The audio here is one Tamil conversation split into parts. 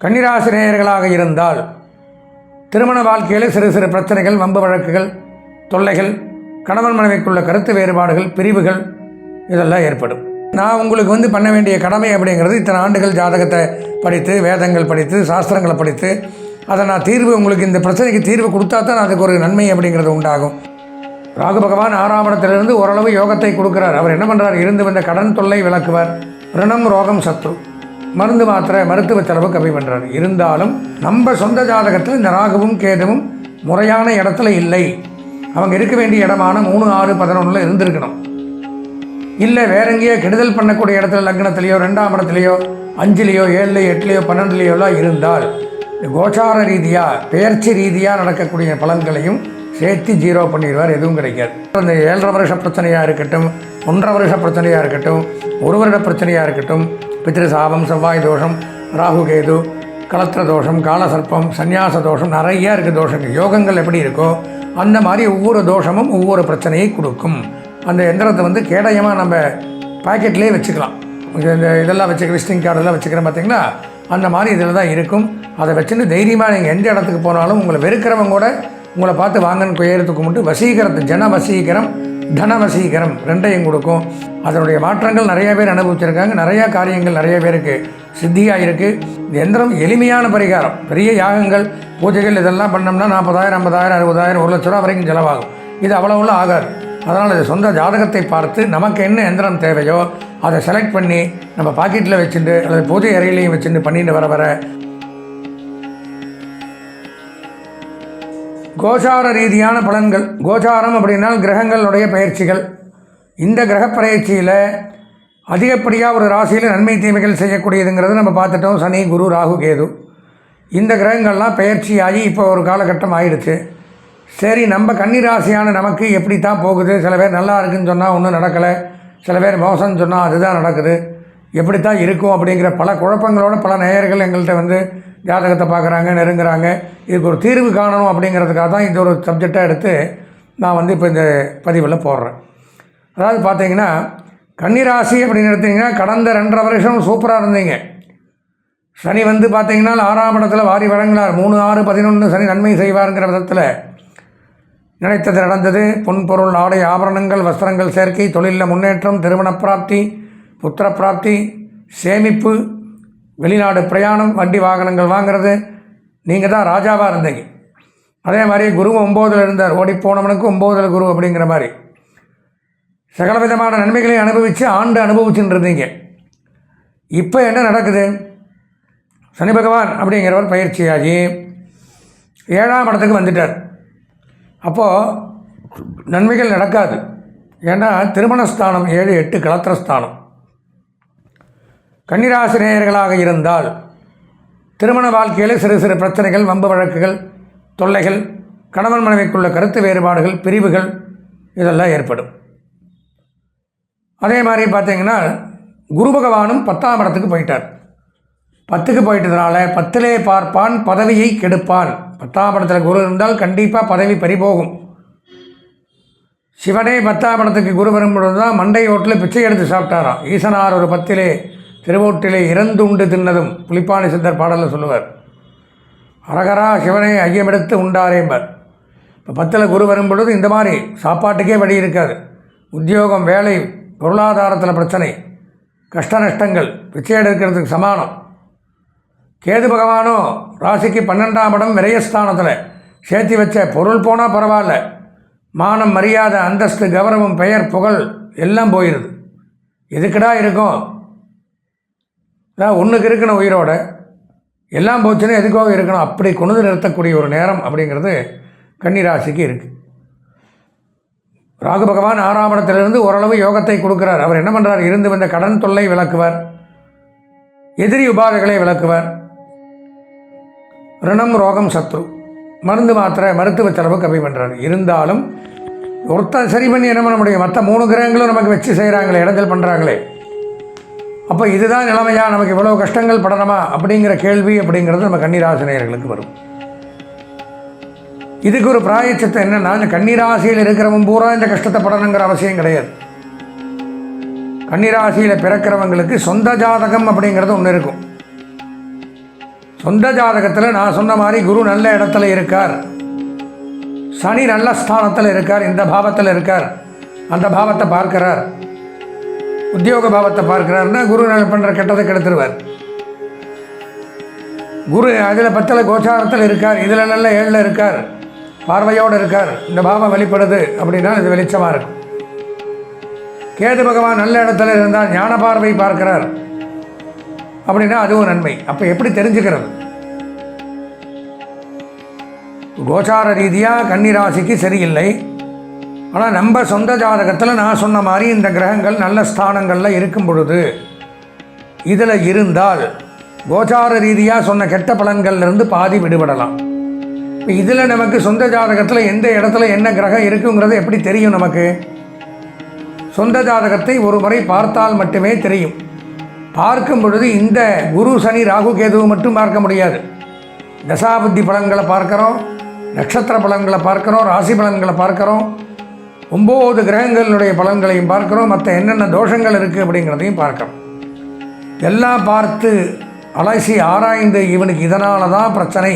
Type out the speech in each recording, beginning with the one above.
கன்னிராசி நேயர்களாக இருந்தால் திருமண வாழ்க்கையில் சிறு சிறு பிரச்சனைகள் வம்பு வழக்குகள் தொல்லைகள் கணவன் மனைவிக்குள்ள கருத்து வேறுபாடுகள் பிரிவுகள் இதெல்லாம் ஏற்படும். நான் உங்களுக்கு வந்து பண்ண வேண்டிய கடமை அப்படிங்கிறது இத்தனை ஆண்டுகள் ஜாதகத்தை படித்து வேதங்கள் படித்து சாஸ்திரங்களை படித்து அதை நான் தீர்வு உங்களுக்கு இந்த பிரச்சனைக்கு தீர்வு கொடுத்தா தான் அதுக்கு ஒரு நன்மை அப்படிங்கிறது உண்டாகும். ராகு பகவான் ஆறாம் இடத்திலிருந்து ஓரளவு யோகத்தை கொடுக்கிறார். அவர் என்ன பண்ணுறார் இருந்து வந்த கடன் தொல்லை விளக்குவார். ரிணம் ரோகம் சத்ரு. மருந்து மாத்திரை மருத்துவ செலவு கம்மி பண்ணுறாரு இருந்தாலும் நம்ம சொந்த ஜாதகத்தில் இந்த ராகுவும் கேதுவும் முறையான இடத்துல இல்லை. அவங்க இருக்க வேண்டிய இடமான மூணு ஆறு பதினொன்றில் இருந்திருக்கணும். இல்லை வேற எங்கேயோ கெடுதல் பண்ணக்கூடிய இடத்துல லக்னத்திலேயோ ரெண்டாம் இடத்துலையோ அஞ்சுலேயோ ஏழுலையோ எட்டுலேயோ பன்னெண்டுலேயோலாம் இருந்தால் கோச்சார ரீதியாக பெயர்ச்சி ரீதியாக நடக்கக்கூடிய பலன்களையும் சேர்த்து ஜீரோ பண்ணிடுவார் எதுவும் கிடைக்காது. அந்த ஏழரை வருஷ பிரச்சனையாக இருக்கட்டும் ஒன்றரை வருஷ பிரச்சனையாக இருக்கட்டும் ஒரு வருட பிரச்சனையாக இருக்கட்டும் பித்ருசாபம் செவ்வாய் தோஷம் ராகு கேது கலத்திர தோஷம் காலசர்ப்பம் சந்நியாச தோஷம் நிறையா இருக்குது தோஷங்கள் யோகங்கள் எப்படி இருக்கோ அந்த மாதிரி ஒவ்வொரு தோஷமும் ஒவ்வொரு பிரச்சனையை கொடுக்கும். அந்த எந்திரத்தை வந்து கேடயமாக நம்ம பாக்கெட்லேயே வச்சுக்கலாம். இந்த இதெல்லாம் வச்சுக்க விசிட்டிங் கார்டெல்லாம் வச்சுக்கிறேன் பார்த்தீங்களா அந்த மாதிரி இதில் தான் இருக்கும். அதை வச்சுன்னு தைரியமாக நீங்கள் எந்த இடத்துக்கு போனாலும் உங்களை வெறுக்கிறவங்க கூட உங்களை பார்த்து வாங்கன்னு குயரத்துக்கு மட்டும் வசீகரத்து ஜன வசீகரம் தனவசீகரம் ரெண்டையும் கொடுக்கும். அதனுடைய மாற்றங்கள் நிறைய பேர் அனுபவிச்சிருக்காங்க. நிறையா காரியங்கள் நிறைய பேருக்கு சித்தியாக இருக்குது எந்திரம் எளிமையான பரிகாரம். பெரிய யாகங்கள் பூஜைகள் இதெல்லாம் பண்ணோம்னா நாற்பதாயிரம் ஐம்பதாயிரம் அறுபதாயிரம் ஒரு லட்ச ரூபா வரைக்கும் செலவாகும். இது அவ்வளோவுலாம் ஆகாது. அதனால் இது சொந்த ஜாதகத்தை பார்த்து நமக்கு என்ன எந்திரம் தேவையோ அதை செலக்ட் பண்ணி நம்ம பாக்கெட்டில் வச்சுட்டு அல்லது பூஜை அறையிலையும் வச்சுட்டு பண்ணிட்டு வர வர கோசார ரீதியான பலன்கள். கோசாரம் அப்படின்னால் கிரகங்களுடைய பயிற்சிகள். இந்த கிரக பயிற்சியில் அதிகப்படியாக ஒரு ராசியில் நன்மை தீமைகள் செய்யக்கூடியதுங்கிறது நம்ம பார்த்துட்டோம். சனி குரு ராகு கேது. இந்த கிரகங்கள்லாம் பயிற்சியாகி இப்போ ஒரு காலகட்டம் ஆயிடுச்சு. சரி நம்ம கன்னி ராசியான நமக்கு எப்படி தான் போகுது? சில பேர் நல்லா இருக்குன்னு சொன்னால் ஒன்றும் நடக்கலை. சில பேர் மோசம்னு சொன்னால் அதுதான் நடக்குது. எப்படி தான் இருக்கும் அப்படிங்கிற பல குழப்பங்களோட பல நேயர்கள் எங்கள்கிட்ட வந்து ஜாதகத்தை பார்க்குறாங்க நெருங்குறாங்க. இதுக்கு ஒரு தீர்வு காணணும் அப்படிங்கிறதுக்காக தான் இந்த ஒரு சப்ஜெக்டாக எடுத்து நான் வந்து இப்போ இந்த பதிவில் போடுறேன். அதாவது பார்த்தீங்கன்னா கன்னிராசி அப்படின்னு எடுத்தீங்கன்னா கடந்த ரெண்டரை வருஷம் சூப்பராக இருந்தீங்க. சனி வந்து பார்த்தீங்கன்னா ஆறாம் இடத்துல வாரி வழங்கினார். மூணு ஆறு பதினொன்று சனி நன்மை செய்வாருங்கிற விதத்தில் நினைத்தது நடந்தது. பொன் பொருள் ஆடை ஆபரணங்கள் வஸ்திரங்கள் சேர்க்கை தொழிலில் முன்னேற்றம் திருமண பிராப்தி புத்திர பிராப்தி சேமிப்பு வெளிநாடு பிரயாணம் வண்டி வாகனங்கள் வாங்குறது. நீங்கள் தான் ராஜாவாக இருந்தீங்க. அதே மாதிரி குரு ஒம்போதில் இருந்தார். ஓடி போனவனுக்கு ஒம்போதில் குரு அப்படிங்கிற மாதிரி. சகல விதமான நன்மைகளையும் அனுபவித்து ஆண்டு அனுபவிச்சுட்டு இருந்தீங்க இப்போ என்ன நடக்குது? சனி பகவான் அப்படிங்கிறவர் பயிற்சியாகி ஏழாம் இடத்துக்கு வந்துட்டார். அப்போது நன்மைகள் நடக்காது. ஏன்னா திருமணஸ்தானம் ஏழு எட்டு கலத்திரஸ்தானம். கன்னிராசி நேயர்களாக இருந்தால் திருமண வாழ்க்கையில் சிறு சிறு பிரச்சனைகள் வம்பு வழக்குகள் தொல்லைகள் கணவன் மனைவிக்குள்ள கருத்து வேறுபாடுகள் பிரிவுகள் இதெல்லாம் ஏற்படும். அதே மாதிரி பார்த்தீங்கன்னா குரு பகவானும் பத்தாம் இடத்துக்கு போயிட்டார். பத்துக்கு போயிட்டதுனால பத்திலே பார்ப்பான் பதவியை கெடுப்பான். பத்தாம் இடத்துல குரு இருந்தால் கண்டிப்பாக பதவி பறிபோகும். சிவனே பத்தாம் இடத்துக்கு குரு வரும்பொழுது தான் மண்டை ஓட்டில் பிச்சை எடுத்து சாப்பிட்டாராம். ஈசனார் ஒரு பத்திலே திருவோட்டிலே இறந்துண்டு தின்னதும் புலிப்பாணி சித்தர் பாடலில் சொல்லுவார். அரகரா சிவனை ஐயமெடுத்து உண்டாரேம்பர் இப்போ பத்தில் குரு வரும்பொழுது இந்த மாதிரி சாப்பாட்டுக்கே வழி இருக்காது. உத்தியோகம் வேலை பொருளாதாரத்தில் பிரச்சனை கஷ்ட நஷ்டங்கள் பிச்சை எடுக்கிறதுக்கு சமானம். கேது பகவானோ ராசிக்கு பன்னெண்டாம் இடம் விரயஸ்தானத்தில் சேர்த்தி வச்ச பொருள் போனால் பரவாயில்ல. மானம் மரியாதை அந்தஸ்து கௌரவம் பெயர் புகழ் எல்லாம் போயிடுது எதுக்கடா இருக்கும்? நான் ஒன்றுக்கு இருக்கணும் உயிரோட. எல்லாம் போச்சுன்னா எதுக்காக இருக்கணும்? அப்படி கொண்டு நிறுத்தக்கூடிய ஒரு நேரம் அப்படிங்கிறது கன்னிராசிக்கு இருக்குது ராகு பகவான் ஆறாம் இடத்திலிருந்து ஓரளவு யோகத்தை கொடுக்கிறார். அவர் என்ன பண்ணுறார் இருந்து வந்த கடன் தொல்லை விளக்குவார். எதிரி உபாதைகளை விளக்குவார். ரிணம் ரோகம் சத்ரு. மருந்து மாத்திரை மருத்துவ செலவு கம்மி பண்ணுறார் இருந்தாலும் ஒருத்தன் சரி பண்ணி என்ன பண்ண முடியும்? மற்ற மூணு கிரகங்களும் நமக்கு வச்சு செய்கிறாங்களே இடைஞ்சல் பண்ணுறாங்களே அப்போ இதுதான் நிலைமையா? நமக்கு இவ்வளோ கஷ்டங்கள் படணுமா? அப்படிங்கிற கேள்வி அப்படிங்கிறது நம்ம கன்னிராசினியர்களுக்கு வரும். இதுக்கு ஒரு பிராயச்சத்தை என்னென்னா இந்த கன்னிராசியில் இருக்கிறவன் பூரா இந்த கஷ்டத்தை படணுங்கிற அவசியம் கிடையாது. கன்னிராசியில் பிறக்கிறவங்களுக்கு சொந்த ஜாதகம் அப்படிங்கிறது ஒன்று இருக்கும். சொந்த ஜாதகத்தில் நான் சொன்ன மாதிரி குரு நல்ல இடத்துல இருக்கார். சனி நல்ல ஸ்தானத்தில் இருக்கார். இந்த பாவத்தில் இருக்கார். அந்த பாவத்தை பார்க்கிறார். உத்தியோக பாவத்தை பார்க்குறாருன்னா குரு நல்ல பண்ணுற கெட்டதை கெடுத்துருவார். குரு அதில் பத்தில் கோச்சாரத்தில் இருக்கார். இதில் நல்ல ஏழில் இருக்கார். பார்வையோடு இருக்கார். இந்த பாவம் வெளிப்படுது அப்படின்னா இது வெளிச்சமாக இருக்கும். கேது பகவான் நல்ல இடத்துல இருந்தால் ஞான பார்வை பார்க்கிறார். அப்படின்னா அதுவும் நன்மை. அப்போ எப்படி தெரிஞ்சுக்கிறது? கோச்சார ரீதியாக கன்னிராசிக்கு சரியில்லை. ஆனால் நம்ம சொந்த ஜாதகத்தில் நான் சொன்ன மாதிரி இந்த கிரகங்கள் நல்ல ஸ்தானங்களில் இருக்கும் பொழுது இதில் இருந்தால் கோச்சார ரீதியாக சொன்ன கெட்ட பலன்கள்லேருந்து பாதி விடுபடலாம். இப்போ இதில் நமக்கு சொந்த ஜாதகத்தில் எந்த இடத்துல என்ன கிரகம் இருக்குங்கிறது எப்படி தெரியும் நமக்கு? சொந்த ஜாதகத்தை ஒரு முறை பார்த்தால் மட்டுமே தெரியும். பார்க்கும் பொழுது இந்த குரு சனி ராகு கேதுவை மட்டும் பார்க்க முடியாது. தசாபுத்தி பலன்களை பார்க்குறோம் நட்சத்திர பலன்களை பார்க்குறோம் ராசி பலன்களை பார்க்குறோம். ஒம்பது கிரகங்களுடைய பலன்களையும் பார்க்குறோம். மற்ற என்னென்ன தோஷங்கள் இருக்குது அப்படிங்கிறதையும் பார்க்குறோம். எல்லாம் பார்த்து அலசி ஆராய்ந்து இவனுக்கு இதனால தான் பிரச்சனை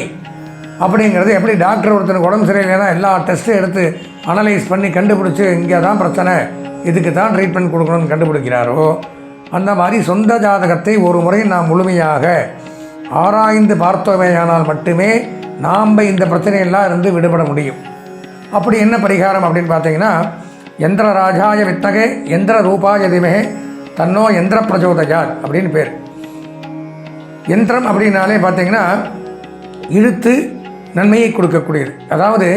அப்படிங்கிறது எப்படி டாக்டர் ஒருத்தனுக்கு உடம்பு சரியில்லைன்னா எல்லா டெஸ்ட்டும் எடுத்து அனலைஸ் பண்ணி கண்டுபிடிச்சி இங்கே தான் பிரச்சனை இதுக்கு தான் ட்ரீட்மெண்ட் கொடுக்கணும்னு கண்டுபிடிக்கிறாரோ? அந்த மாதிரி சொந்த ஜாதகத்தை ஒரு முறை நாம் முழுமையாக ஆராய்ந்து பார்த்தோமேயானால் மட்டுமே நாம் இந்த பிரச்சனையெல்லாம் இருந்து விடுபட முடியும். அப்படி என்ன பரிகாரம் அப்படின்னு பார்த்தீங்கன்னா எந்திர ராஜாய வித்தகே எந்திர ரூபாய திமகே தன்னோ எந்திர பிரஜோதஜார் அப்படின்னு பேர். யந்திரம் அப்படின்னாலே பார்த்தீங்கன்னா இழுத்து நன்மையை கொடுக்கக்கூடியது. அதாவது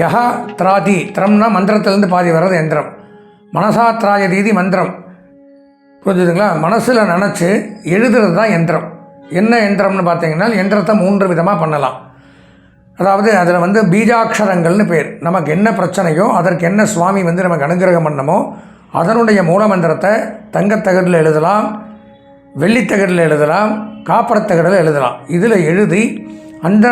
யஹா திராதி திரம்னா மந்திரத்திலேருந்து பாதி வர்றது எந்திரம் மனசா திராய தீதி மந்திரம். புரிஞ்சுதுங்களா? மனசில் நினச்சி எழுதுறது தான் எந்திரம் என்ன எந்திரம்னு பார்த்தீங்கன்னா எந்திரத்தை மூன்று விதமாக பண்ணலாம். அதாவது அதில் வந்து பீஜாட்சரங்கள்னு பேர். நமக்கு என்ன பிரச்சனையோ அதற்கு என்ன சுவாமி வந்து நமக்கு அனுகிரகம் பண்ணமோ அதனுடைய மூலமந்திரத்தை தங்கத்தகடில் எழுதலாம் வெள்ளித்தகடில் எழுதலாம் காப்பரத்தகடில் எழுதலாம். இதில் எழுதி அந்த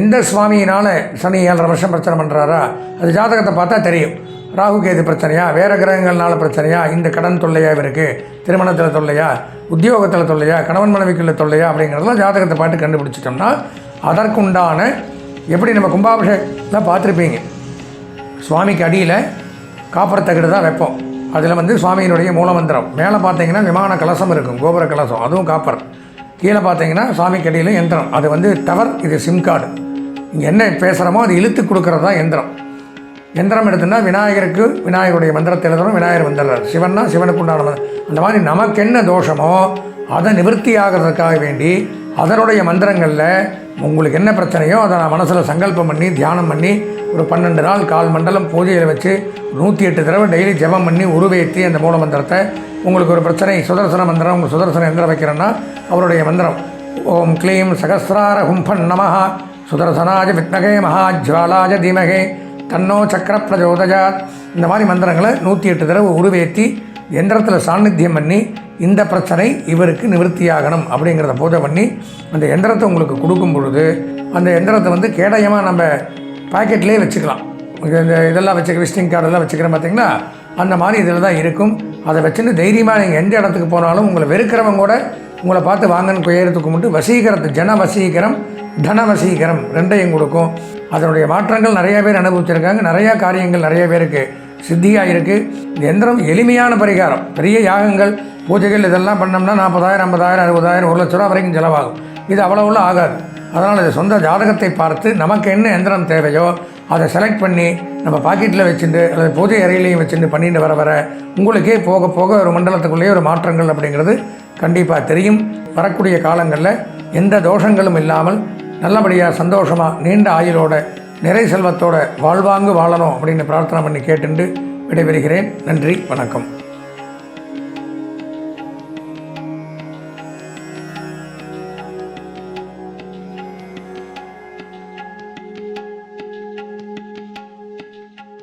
எந்த சுவாமியினால் சனி ஏழரை வருஷம் பிரச்சனை பண்ணுறாரா அது ஜாதகத்தை பார்த்தா தெரியும். ராகு கேது பிரச்சனையா வேறு கிரகங்கள்னால பிரச்சனையா இந்த கடன் தொல்லையா இவருக்கு திருமணத்தில் தொல்லையா உத்தியோகத்தில் தொல்லையா கணவன் மனைவிக்குள்ள தொல்லையா அப்படிங்கிறதெல்லாம் ஜாதகத்தை பார்த்து கண்டுபிடிச்சிட்டோம்னா அதற்குண்டான எப்படி நம்ம கும்பாபிஷேகத்தில் பார்த்துருப்பீங்க? சுவாமிக்கு அடியில் காப்பர் தான் வைப்போம். அதில் வந்து சுவாமியினுடைய மூலமந்திரம். மேலே பார்த்தீங்கன்னா விமான கலசம் இருக்கும் கோபுர கலசம். அதுவும் காப்பர். கீழே பார்த்தீங்கன்னா சுவாமிக்கு அடியில் யந்திரம் அது வந்து டவர் இது சிம் கார்டு. இங்கே என்ன பேசுகிறோமோ அது இழுத்து கொடுக்குறது தான் எந்திரம். எந்திரம் எடுத்துன்னா விநாயகருக்கு விநாயகருடைய மந்திரத்தை எழுதுறோம் விநாயகர் வந்துடுறார். சிவன்னா சிவனுக்கு உண்டான அந்த மாதிரி நமக்கு என்ன தோஷமோ அதை நிவர்த்தி ஆகிறதுக்காக வேண்டி அதனுடைய மந்திரங்களில் உங்களுக்கு என்ன பிரச்சனையோ அதை நான் மனசில் சங்கல்பம் பண்ணி தியானம் பண்ணி ஒரு பன்னெண்டு நாள் கால் மண்டலம் பூஜையில் வச்சு நூற்றி எட்டு தடவை டெய்லி ஜெபம் பண்ணி உருவேற்றி அந்த மூல மந்திரத்தை உங்களுக்கு ஒரு பிரச்சனை சுதர்சன மந்திரம் உங்கள் சுதர்சன எந்திரம் வைக்கிறேன்னா அவருடைய மந்திரம். ஓம் க்ளீம் சகசிரார ஹும்பன் நமஹ சுதர்சனாஜ வித்மகே மகாஜ்வாலாஜ தீமகே தன்னோ சக்கர பிரஜோதஜா இந்த மாதிரி மந்திரங்களை நூற்றி எட்டு தடவை உருவேற்றி எந்திரத்தில் சாநித்தியம் பண்ணி இந்த பிரச்சனை இவருக்கு நிவர்த்தியாகணும் அப்படிங்கிறத பூஜை பண்ணி அந்த எந்திரத்தை உங்களுக்கு கொடுக்கும் பொழுது அந்த எந்திரத்தை வந்து கேடயமாக நம்ம பாக்கெட்லேயே வச்சுக்கலாம். இந்த இதெல்லாம் வச்சுக்க விசிட்டிங் கார்டெல்லாம் வச்சுக்கிறேன் பார்த்தீங்களா அந்த மாதிரி இதில் தான் இருக்கும். அதை வச்சுன்னு தைரியமாக நீங்கள் எந்த இடத்துக்கு போனாலும் உங்களை வெறுக்கிறவங்க கூட உங்களை பார்த்து வாங்கன்னு குயரத்துக்கு மட்டும் வசீகரத்து ஜன வசீகரம் தன வசீகரம் ரெண்டையும் கொடுக்கும். அதனுடைய மாற்றங்கள் நிறைய பேர் அனுபவிச்சிருக்காங்க. நிறையா காரியங்கள் நிறைய பேருக்கு சித்தியாக இருக்குது இந்த எந்திரம் எளிமையான பரிகாரம். பெரிய யாகங்கள் பூஜைகள் இதெல்லாம் பண்ணோம்னா நாற்பதாயிரம் ஐம்பதாயிரம் அறுபதாயிரம் ஒரு லட்ச ரூபா வரைக்கும் செலவாகும். இது அவ்வளோவுள்ள ஆகாது. அதனால் இது சொந்த ஜாதகத்தை பார்த்து நமக்கு என்ன எந்திரம் தேவையோ அதை செலக்ட் பண்ணி நம்ம பாக்கெட்டில் வச்சுட்டு அல்லது பூஜை அறையிலையும் வச்சுட்டு பண்ணிட்டு வர வர உங்களுக்கே போக போக ஒரு மண்டலத்துக்குள்ளேயே ஒரு மாற்றங்கள் அப்படிங்கிறது கண்டிப்பாக தெரியும். வரக்கூடிய காலங்களில் எந்த தோஷங்களும் இல்லாமல் நல்லபடியாக சந்தோஷமாக நீண்ட ஆயுளோட நிறை செல்வத்தோட வாழ்வாங்கு வாழணும் அப்படின்னு பிரார்த்தனை பண்ணி கேட்டுண்டு விடைபெறுகிறேன். நன்றி வணக்கம்.